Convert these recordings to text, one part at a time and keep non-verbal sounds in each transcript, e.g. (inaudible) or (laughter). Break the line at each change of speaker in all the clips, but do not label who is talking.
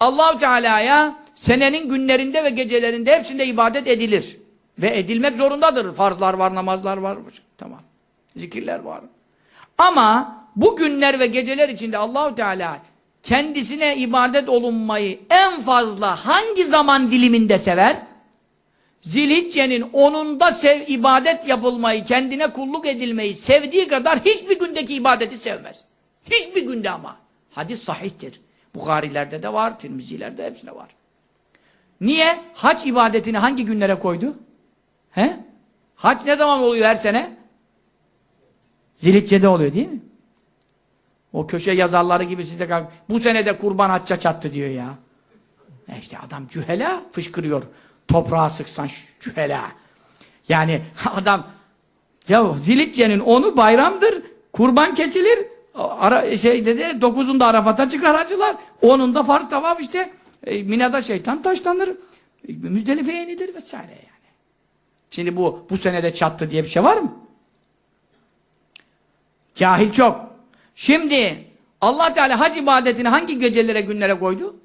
Allahu Teala'ya senenin günlerinde ve gecelerinde hepsinde ibadet edilir. Ve edilmek zorundadır. Farzlar var, namazlar var. Tamam. Zikirler var. Ama bu günler ve geceler içinde Allahu Teala kendisine ibadet olunmayı en fazla hangi zaman diliminde sever? Zilhicce'nin onunda sev, ibadet yapılmayı, kendine kulluk edilmeyi sevdiği kadar hiçbir gündeki ibadeti sevmez. Hiçbir günde ama. Hadis sahihtir. Bukhari'lerde de var, Tirmizi'lerde hepsinde var. Niye? Hac ibadetini hangi günlere koydu? He? Hac ne zaman oluyor her sene? Zilhicce'de oluyor değil mi? O köşe yazarları gibi sizde kalk. Bu sene de kurban hacca çattı diyor ya. E işte adam cühela fışkırıyor. Toprağa sıksan cühela. Yani (laughs) adam ya Zilhicce'nin onu bayramdır. Kurban kesilir. Ara, şey dedi, dokuzunda Arafat'a çıkar hacılar. Onunda farz tavaf işte. E, Mina'da şeytan taşlanır. E, Müzdelife'ye inilir vesaire yani. Şimdi bu bu senede çattı diye bir şey var mı? Cahil çok. Şimdi Allah Teala hac ibadetini hangi gecelere günlere koydu?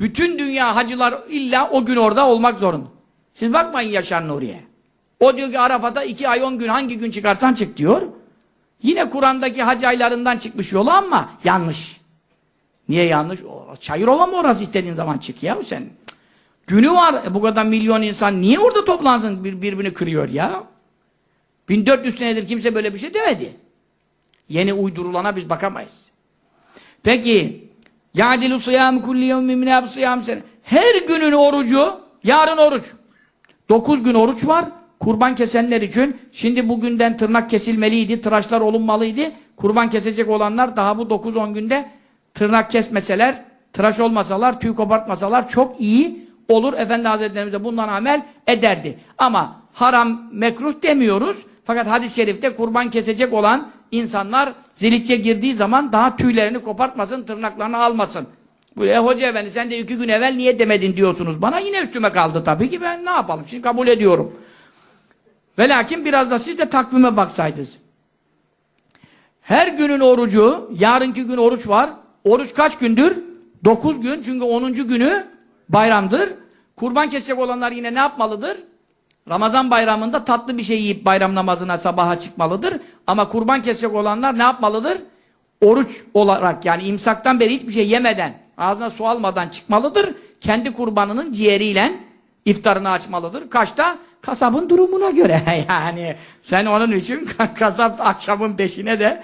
Bütün dünya hacılar illa o gün orada olmak zorunda. Siz bakmayın Yaşar Nuri'ye. O diyor ki Arafat'a iki ay on gün hangi gün çıkarsan çık diyor. Yine Kur'an'daki hac aylarından çıkmış yolu ama yanlış. Niye yanlış? O, Çayırova mı orası istediğin zaman çık ya sen? Cık. Günü var. E, bu kadar milyon insan niye orada toplansın bir, birbirini kırıyor ya? 1400 senedir kimse böyle bir şey demedi. Yeni uydurulana biz bakamayız. Peki ya'dilu sıyam kulli yevmin min sıyam sene. Her günün orucu yarın oruç. 9 gün oruç var. Kurban kesenler için şimdi bugünden tırnak kesilmeliydi, tıraşlar olunmalıydı. Kurban kesecek olanlar daha bu 9-10 günde tırnak kesmeseler, tıraş olmasalar, tüy kopartmasalar çok iyi olur. Efendi Hazretlerimiz de bundan amel ederdi. Ama haram, mekruh demiyoruz. Fakat hadis-i şerifte kurban kesecek olan insanlar zilitçe girdiği zaman daha tüylerini kopartmasın, tırnaklarını almasın. Böyle hoca efendi sen de iki gün evvel niye demedin diyorsunuz bana. Yine üstüme kaldı tabii ki ben ne yapalım şimdi kabul ediyorum. Ve lakin biraz da siz de takvime baksaydınız. Her günün orucu, yarınki gün oruç var. Oruç kaç gündür? 9 gün çünkü 10. günü bayramdır. Kurban kesecek olanlar yine ne yapmalıdır? Ramazan bayramında tatlı bir şey yiyip bayram namazına sabaha çıkmalıdır. Ama kurban kesecek olanlar ne yapmalıdır? Oruç olarak yani imsaktan beri hiçbir şey yemeden, ağzına su almadan çıkmalıdır. Kendi kurbanının ciğeriyle iftarını açmalıdır. Kaçta? Kasabın durumuna göre (laughs) yani. Sen onun için (laughs) kasap akşamın beşine de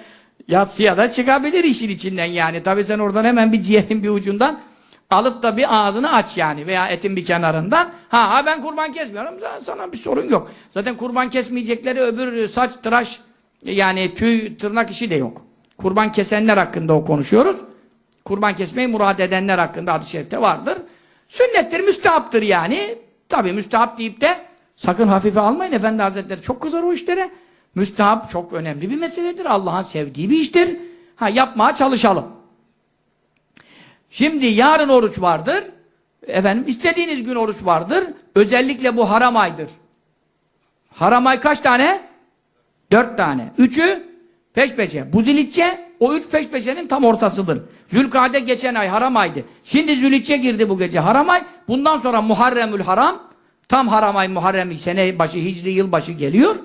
yatsıya da çıkabilir işin içinden yani. Tabi sen oradan hemen bir ciğerin bir ucundan alıp da bir ağzını aç yani veya etin bir kenarından. Ha, ha ben kurban kesmiyorum. Sana bir sorun yok. Zaten kurban kesmeyecekleri öbür saç, tıraş yani tüy, tırnak işi de yok. Kurban kesenler hakkında o konuşuyoruz. Kurban kesmeyi murad edenler hakkında hadis-i şerifte vardır. Sünnettir, müstehaptır yani. Tabi müstehap deyip de sakın hafife almayın. Efendi Hazretleri çok kızar o işlere. Müstehap çok önemli bir meseledir. Allah'ın sevdiği bir iştir. Ha yapmaya çalışalım. Şimdi yarın oruç vardır. Efendim istediğiniz gün oruç vardır. Özellikle bu haram aydır. Haram ay kaç tane? Dört tane. Üçü peş peşe. Bu zilitçe o üç peş peşenin tam ortasıdır. Zülkade geçen ay haram aydı. Şimdi zülitçe girdi bu gece haram ay. Bundan sonra Muharremül Haram tam haram ay Muharrem sene başı Hicri yıl başı geliyor.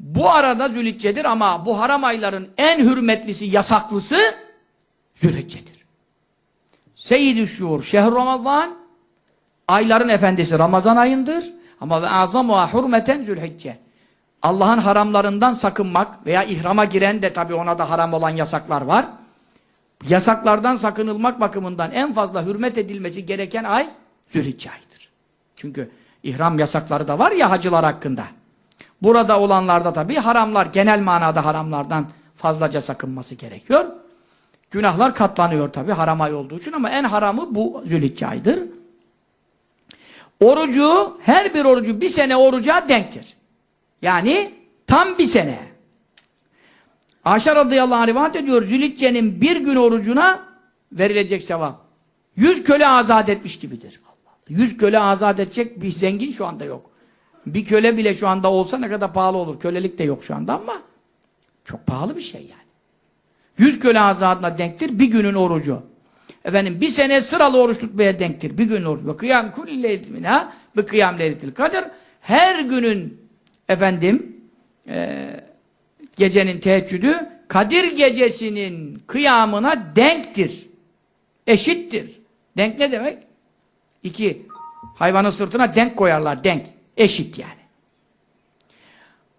Bu arada zülitçedir ama bu haram ayların en hürmetlisi, yasaklısı zülhiccedir. Seyyid-i şuur, şehr Ramazan ayların efendisi Ramazan ayındır. Ama ve azamuha hurmeten zülhicce. Allah'ın haramlarından sakınmak veya ihrama giren de tabi ona da haram olan yasaklar var. Yasaklardan sakınılmak bakımından en fazla hürmet edilmesi gereken ay Zülhicce ayıdır. Çünkü ihram yasakları da var ya hacılar hakkında. Burada olanlarda tabi haramlar, genel manada haramlardan fazlaca sakınması gerekiyor. Günahlar katlanıyor tabi haram ay olduğu için ama en haramı bu Zülhicce ayıdır. Orucu, her bir orucu bir sene oruca denktir. Yani tam bir sene. Ayşe radıyallahu anh rivayet ediyor, Zülhicce'nin bir gün orucuna verilecek sevap. Yüz köle azat etmiş gibidir. Yüz köle azat edecek bir zengin şu anda yok. Bir köle bile şu anda olsa ne kadar pahalı olur. Kölelik de yok şu anda ama çok pahalı bir şey yani. Yüz köle azadına denktir bir günün orucu. efendim bir sene sıralı oruç tutmaya denktir. Bir gün oruç. Kıyam kulli leyletimina ve kıyam leyletil kadir. Her günün efendim e, gecenin teheccüdü Kadir gecesinin kıyamına denktir. Eşittir. Denk ne demek? İki hayvanın sırtına denk koyarlar. Denk. Eşit yani.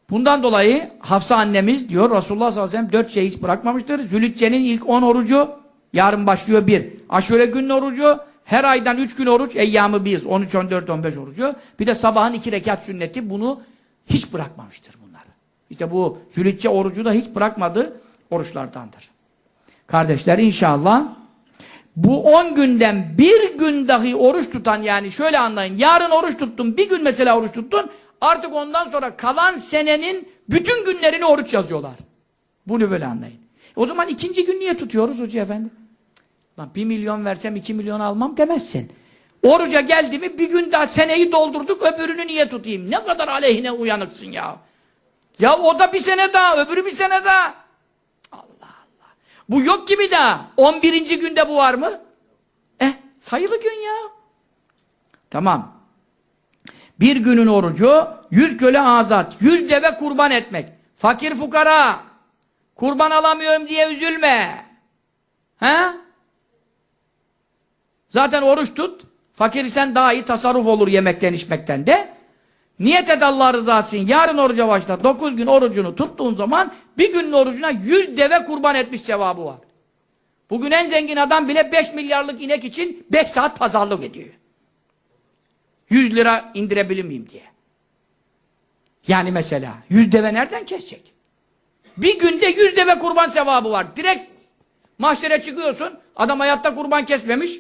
Bundan dolayı Hafsa annemiz diyor Resulullah sallallahu aleyhi ve sellem dört şey hiç bırakmamıştır. Zülhicce'nin ilk on orucu yarın başlıyor bir. Aşure günün orucu her aydan üç gün oruç eyyamı biz. 13, 14, 15 orucu. Bir de sabahın iki rekat sünneti bunu hiç bırakmamıştır bunlar. İşte bu Zülhicce orucu da hiç bırakmadığı oruçlardandır. Kardeşler inşallah bu 10 günden bir gün dahi oruç tutan yani şöyle anlayın. Yarın oruç tuttun, bir gün mesela oruç tuttun. Artık ondan sonra kalan senenin bütün günlerini oruç yazıyorlar. Bunu böyle anlayın. O zaman ikinci gün niye tutuyoruz hoca efendi? Lan bir milyon versem iki milyon almam demezsin. Oruca geldi mi bir gün daha seneyi doldurduk öbürünü niye tutayım? Ne kadar aleyhine uyanıksın ya. Ya o da bir sene daha öbürü bir sene daha. Bu yok gibi daha. 11. günde bu var mı? Eh sayılı gün ya. Tamam. Bir günün orucu, yüz köle azat, yüz deve kurban etmek. Fakir fukara, kurban alamıyorum diye üzülme. He? Zaten oruç tut, fakir sen daha iyi tasarruf olur yemekten içmekten de. Niyet et Allah rızası için. Yarın oruca başla. Dokuz gün orucunu tuttuğun zaman bir günün orucuna yüz deve kurban etmiş cevabı var. Bugün en zengin adam bile beş milyarlık inek için beş saat pazarlık ediyor. 100 lira indirebilir miyim diye. Yani mesela 100 deve nereden kesecek? Bir günde 100 deve kurban sevabı var. Direkt mahşere çıkıyorsun. Adam hayatta kurban kesmemiş.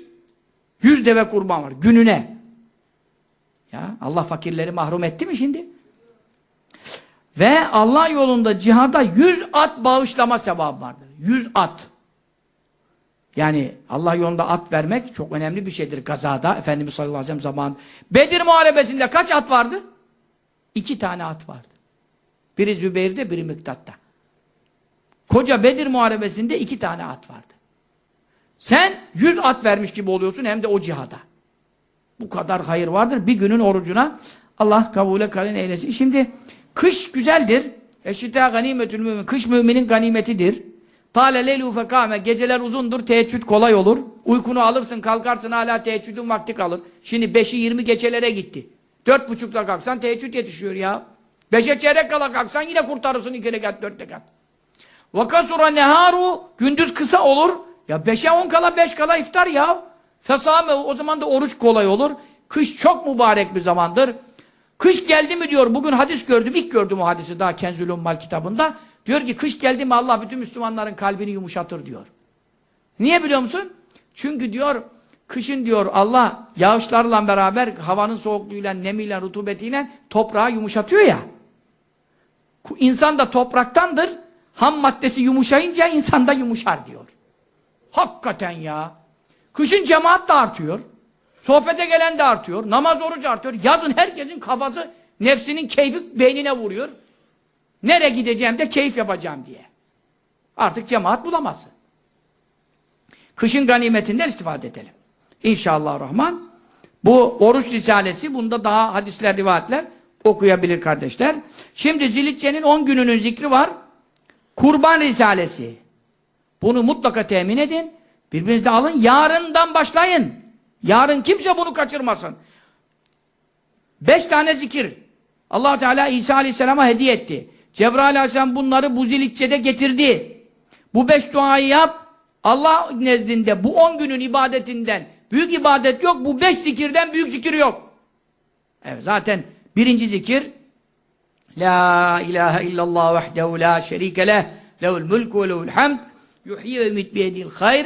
100 deve kurban var. Gününe. Ya Allah fakirleri mahrum etti mi şimdi? Ve Allah yolunda cihada 100 at bağışlama sevabı vardır. 100 at. Yani Allah yolunda at vermek çok önemli bir şeydir gazada. Efendimiz sallallahu aleyhi ve sellem zaman. Bedir Muharebesi'nde kaç at vardı? İki tane at vardı. Biri Zübeyir'de, biri Miktat'ta. Koca Bedir Muharebesi'nde iki tane at vardı. Sen yüz at vermiş gibi oluyorsun hem de o cihada. Bu kadar hayır vardır. Bir günün orucuna Allah kabule kalin eylesin. Şimdi kış güzeldir. Eşita ganimetül mümin. Kış müminin ganimetidir. Tale leylu fekame. Geceler uzundur, teheccüd kolay olur. Uykunu alırsın, kalkarsın hala teheccüdün vakti kalır. Şimdi beşi yirmi gecelere gitti. Dört buçukta kalksan teheccüd yetişiyor ya. Beşe çeyrek kala kalksan yine kurtarırsın iki rekat, dört rekat. Vakasura neharu. Gündüz kısa olur. Ya beşe on kala, beş kala iftar ya. Fesame o zaman da oruç kolay olur. Kış çok mübarek bir zamandır. Kış geldi mi diyor, bugün hadis gördüm, ilk gördüm o hadisi daha Kenzül Ummal kitabında. Diyor ki kış geldi mi Allah bütün Müslümanların kalbini yumuşatır diyor. Niye biliyor musun? Çünkü diyor kışın diyor Allah yağışlarla beraber havanın soğukluğuyla, nemiyle, rutubetiyle toprağı yumuşatıyor ya. İnsan da topraktandır. Ham maddesi yumuşayınca insan da yumuşar diyor. Hakikaten ya. Kışın cemaat da artıyor. Sohbete gelen de artıyor. Namaz oruç artıyor. Yazın herkesin kafası nefsinin keyfi beynine vuruyor. Nereye gideceğim de keyif yapacağım diye. Artık cemaat bulamazsın. Kışın ganimetinden istifade edelim. İnşallah Rahman. Bu oruç risalesi, bunda daha hadisler, rivayetler okuyabilir kardeşler. Şimdi Zilitçe'nin 10 gününün zikri var. Kurban risalesi. Bunu mutlaka temin edin. Birbirinizde alın. Yarından başlayın. Yarın kimse bunu kaçırmasın. Beş tane zikir. allah Teala İsa Aleyhisselam'a hediye etti. Cebrail Aleyhisselam bunları bu zilitçede getirdi. Bu beş duayı yap. Allah nezdinde bu on günün ibadetinden büyük ibadet yok. Bu beş zikirden büyük zikir yok. Evet zaten birinci zikir La ilahe illallah vahdehu la şerike leh lehul mulku ve lehul hamd yuhyi ve ümit biyedil hayr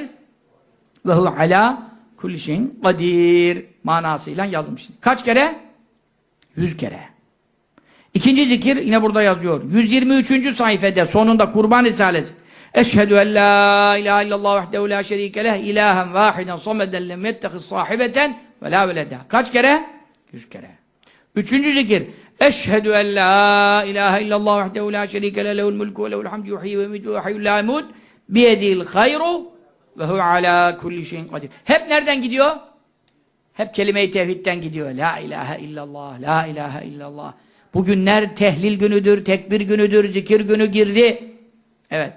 ve hu ala kulli şeyin kadir manasıyla yazılmış. Kaç kere? Yüz kere. İkinci zikir yine burada yazıyor. 123. sayfede sonunda Kurban Risalesi. Eşhedü en la ilahe illallah vahdehu la şerike leh ilahen vahiden sameden lem yettehiz sahibeten ve la veleda. Kaç kere? Yüz kere. Üçüncü zikir. Eşhedü en la ilahe illallah vahdehu la şerike leh lehul mulku ve lehul hamdu yuhyi ve yumitu ve hayyul la yemut biyedil hayru ve hu ala kulli şeyin kadir. Hep nereden gidiyor? Hep kelime-i tevhidden gidiyor. La ilahe illallah, la ilahe illallah. Bugünler tehlil günüdür, tekbir günüdür, zikir günü girdi. Evet.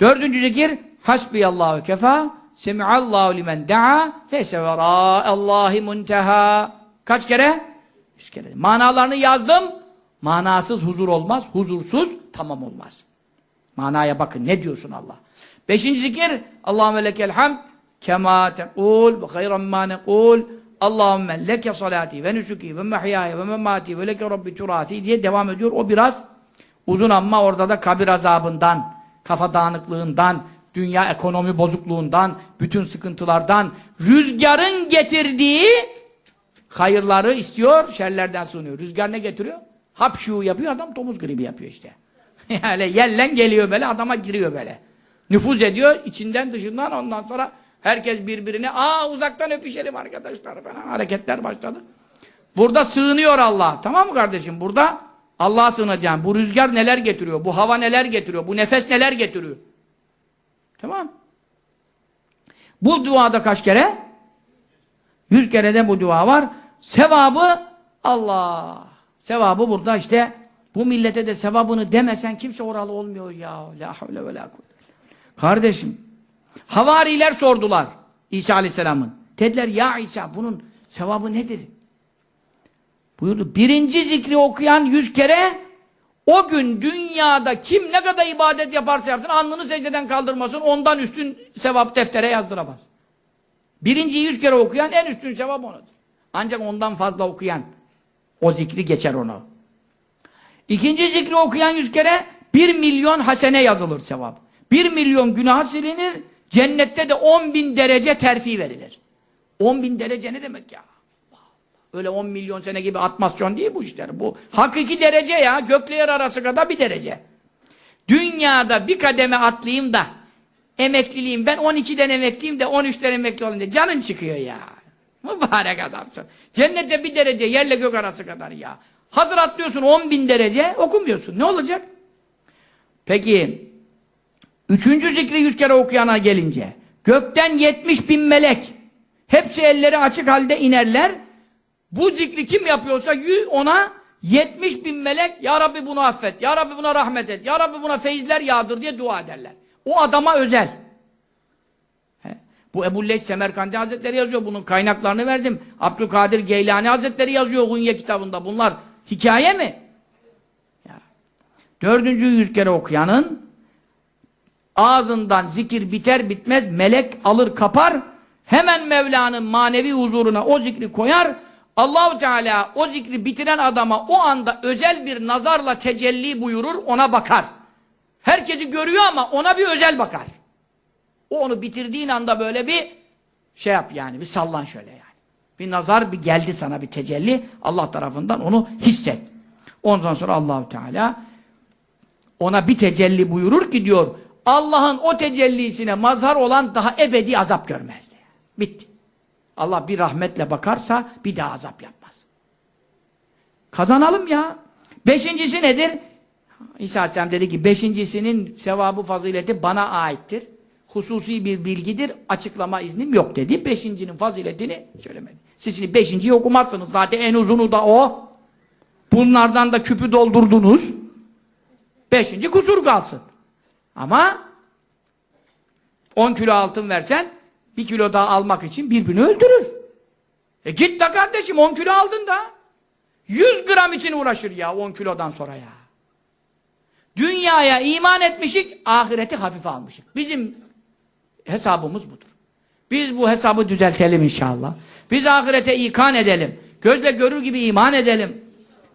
Dördüncü zikir hasbiyallahu kefa semi'allahu limen da'a leyse vera'allahi munteha. Kaç kere? Yüz kere. Manalarını yazdım. Manasız huzur olmaz. Huzursuz tamam olmaz. Manaya bakın. Ne diyorsun Allah? Beşinci zikir Allahümme lekel hamd kema tekul ve hayran ma nekul Allahümme leke salati ve nusuki ve mehyaya ve memati ve leke rabbi turati diye devam ediyor. O biraz uzun ama orada da kabir azabından, kafa dağınıklığından, dünya ekonomi bozukluğundan, bütün sıkıntılardan, rüzgarın getirdiği hayırları istiyor, şerlerden sığınıyor. Rüzgar ne getiriyor? Hapşu yapıyor, adam domuz gribi yapıyor işte. (laughs) yani yellen geliyor böyle, adama giriyor böyle. Nüfuz ediyor, içinden dışından ondan sonra herkes birbirine, aa uzaktan öpüşelim arkadaşlar falan, hareketler başladı. Burada sığınıyor Allah, tamam mı kardeşim? Burada Allah'a sığınacağım. Bu rüzgar neler getiriyor, bu hava neler getiriyor, bu nefes neler getiriyor. Tamam Bu duada kaç kere? Yüz kere de bu dua var. Sevabı Allah. Sevabı burada işte bu millete de sevabını demesen kimse oralı olmuyor ya. La havle ve la kuvvete. Kardeşim havariler sordular İsa Aleyhisselam'ın. Dediler ya İsa bunun sevabı nedir? Buyurdu. Birinci zikri okuyan yüz kere o gün dünyada kim ne kadar ibadet yaparsa yapsın alnını secdeden kaldırmasın ondan üstün sevap deftere yazdıramaz. Birinciyi yüz kere okuyan en üstün sevap onadır. Ancak ondan fazla okuyan o zikri geçer onu. İkinci zikri okuyan yüz kere bir milyon hasene yazılır sevap. Bir milyon günah silinir, cennette de on bin derece terfi verilir. On bin derece ne demek ya? Öyle 10 milyon sene gibi atmasyon değil bu işler. Bu hakiki derece ya. Gökle yer arası kadar bir derece. Dünyada bir kademe atlayayım da emekliliğim ben 12'den emekliyim de 13'ten emekli diye canın çıkıyor ya. Mübarek adamsın. Cennette bir derece yerle gök arası kadar ya. Hazır atlıyorsun 10 bin derece okumuyorsun. Ne olacak? Peki üçüncü zikri yüz kere okuyana gelince gökten 70 bin melek hepsi elleri açık halde inerler bu zikri kim yapıyorsa ona 70 bin melek Ya Rabbi bunu affet, Ya Rabbi buna rahmet et, Ya Rabbi buna feyizler yağdır diye dua ederler. O adama özel. Bu Ebu Leys Semerkandi Hazretleri yazıyor. Bunun kaynaklarını verdim. Abdülkadir Geylani Hazretleri yazıyor Gunye kitabında. Bunlar hikaye mi? Ya. Dördüncü yüz kere okuyanın ağzından zikir biter bitmez melek alır kapar hemen Mevla'nın manevi huzuruna o zikri koyar Allahu Teala o zikri bitiren adama o anda özel bir nazarla tecelli buyurur, ona bakar. Herkesi görüyor ama ona bir özel bakar. O onu bitirdiğin anda böyle bir şey yap yani, bir sallan şöyle yani. Bir nazar bir geldi sana bir tecelli, Allah tarafından onu hisset. Ondan sonra Allahu Teala ona bir tecelli buyurur ki diyor, Allah'ın o tecellisine mazhar olan daha ebedi azap görmezdi. Bitti. Allah bir rahmetle bakarsa bir daha azap yapmaz. Kazanalım ya. Beşincisi nedir? İsa Aleyhisselam dedi ki beşincisinin sevabı fazileti bana aittir. Hususi bir bilgidir. Açıklama iznim yok dedi. Beşincinin faziletini söylemedi. Siz şimdi beşinciyi okumazsınız. Zaten en uzunu da o. Bunlardan da küpü doldurdunuz. Beşinci kusur kalsın. Ama 10 kilo altın versen bir kilo daha almak için birbirini öldürür. E git de kardeşim 10 kilo aldın da. 100 gram için uğraşır ya 10 kilodan sonra ya. Dünyaya iman etmişik, ahireti hafife almışık. Bizim hesabımız budur. Biz bu hesabı düzeltelim inşallah. Biz ahirete ikan edelim. Gözle görür gibi iman edelim.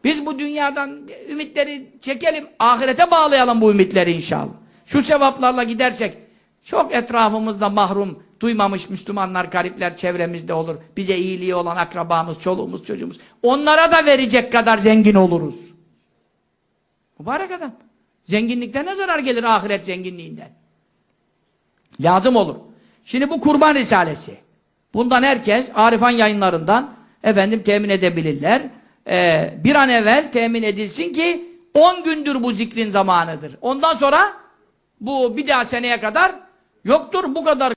Biz bu dünyadan ümitleri çekelim, ahirete bağlayalım bu ümitleri inşallah. Şu sevaplarla gidersek, çok etrafımızda mahrum, duymamış Müslümanlar, garipler çevremizde olur. Bize iyiliği olan akrabamız, çoluğumuz, çocuğumuz. Onlara da verecek kadar zengin oluruz. Mübarek adam. Zenginlikten ne zarar gelir ahiret zenginliğinden? Lazım olur. Şimdi bu kurban risalesi. Bundan herkes Arifan yayınlarından efendim temin edebilirler. Ee, bir an evvel temin edilsin ki 10 gündür bu zikrin zamanıdır. Ondan sonra bu bir daha seneye kadar yoktur. Bu kadar